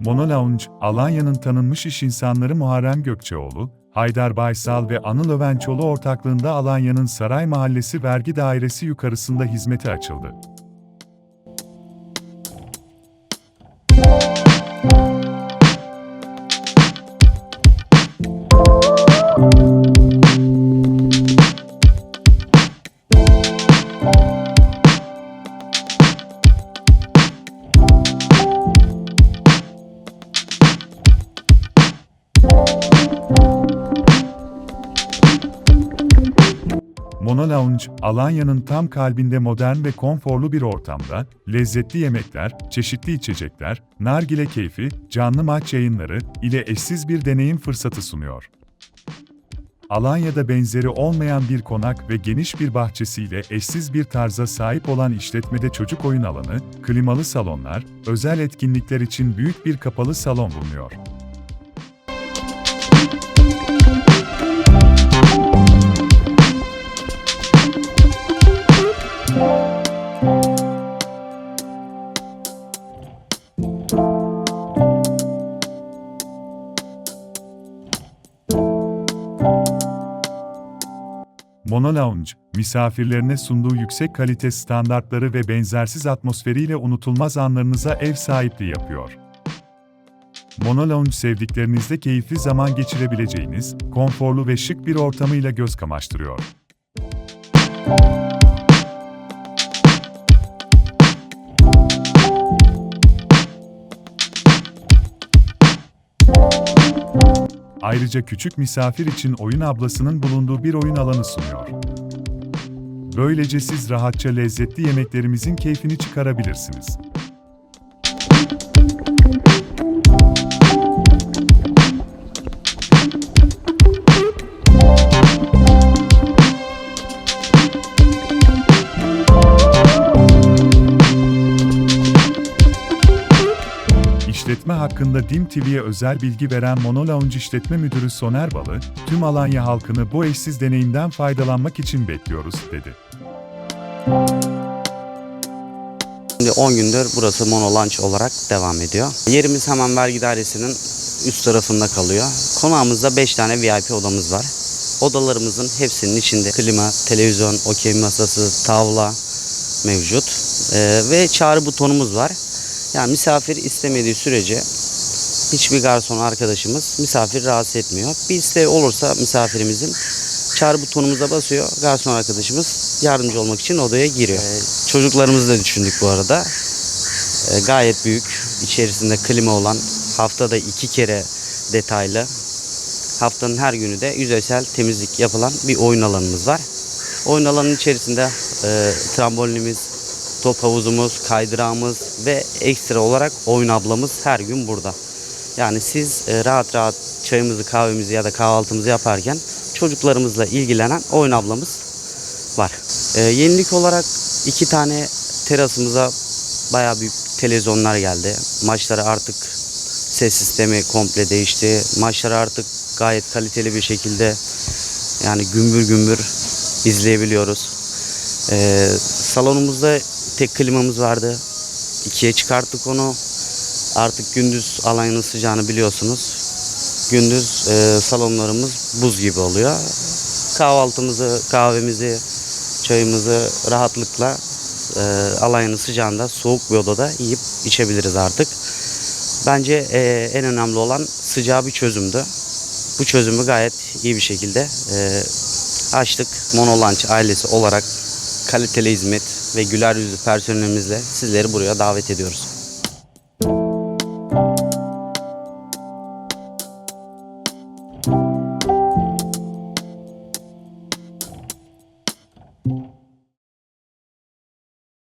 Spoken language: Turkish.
Mono Lounge, Alanya'nın tanınmış iş insanları Muharrem Gökçeoğlu, Haydar Baysal ve Anıl Övençoğlu ortaklığında Alanya'nın Saray Mahallesi Vergi Dairesi yukarısında hizmete açıldı. Mono Lounge, Alanya'nın tam kalbinde modern ve konforlu bir ortamda, lezzetli yemekler, çeşitli içecekler, nargile keyfi, canlı maç yayınları ile eşsiz bir deneyim fırsatı sunuyor. Alanya'da benzeri olmayan bir konak ve geniş bir bahçesiyle eşsiz bir tarza sahip olan işletmede çocuk oyun alanı, klimalı salonlar, özel etkinlikler için büyük bir kapalı salon bulunuyor. Mono Lounge, misafirlerine sunduğu yüksek kalite standartları ve benzersiz atmosferiyle unutulmaz anlarınıza ev sahipliği yapıyor. Mono Lounge sevdiklerinizle keyifli zaman geçirebileceğiniz, konforlu ve şık bir ortamıyla göz kamaştırıyor. Ayrıca küçük misafir için oyun ablasının bulunduğu bir oyun alanı sunuyor. Böylece siz rahatça lezzetli yemeklerimizin keyfini çıkarabilirsiniz. İşletme hakkında DİM TV'ye özel bilgi veren Mono İşletme Müdürü Soner Balı, tüm Alanya halkını bu eşsiz deneyimden faydalanmak için bekliyoruz, dedi. Şimdi 10 gündür burası Mono olarak devam ediyor. Yerimiz hemen vergi dairesinin üst tarafında kalıyor. Konağımızda 5 tane VIP odamız var. Odalarımızın hepsinin içinde klima, televizyon, okey masası, tavla mevcut. Ee, ve çağrı butonumuz var. Yani misafir istemediği sürece hiçbir garson arkadaşımız misafir rahatsız etmiyor. Bir isteği olursa misafirimizin çağrı butonumuza basıyor. Garson arkadaşımız yardımcı olmak için odaya giriyor. Ee, çocuklarımızı da düşündük bu arada. Ee, gayet büyük. içerisinde klima olan haftada iki kere detaylı. Haftanın her günü de yüzeysel temizlik yapılan bir oyun alanımız var. Oyun alanının içerisinde e, trambolinimiz, top havuzumuz, kaydırağımız ve ekstra olarak oyun ablamız her gün burada. Yani siz e, rahat rahat çayımızı, kahvemizi ya da kahvaltımızı yaparken çocuklarımızla ilgilenen oyun ablamız var. E, yenilik olarak iki tane terasımıza bayağı büyük televizyonlar geldi. Maçları artık ses sistemi komple değişti. Maçları artık gayet kaliteli bir şekilde yani gümbür gümbür izleyebiliyoruz. Ee, salonumuzda tek klimamız vardı. İkiye çıkarttık onu. Artık gündüz Alanya'nın sıcağını biliyorsunuz. Gündüz e, salonlarımız buz gibi oluyor. Kahvaltımızı, kahvemizi, çayımızı rahatlıkla e, Alanya'nın sıcağında soğuk bir odada yiyip içebiliriz artık. Bence e, en önemli olan sıcağı bir çözümdü. Bu çözümü gayet iyi bir şekilde e, açtık. Monolunch ailesi olarak kaliteli hizmet ve güler yüzlü personelimizle sizleri buraya davet ediyoruz.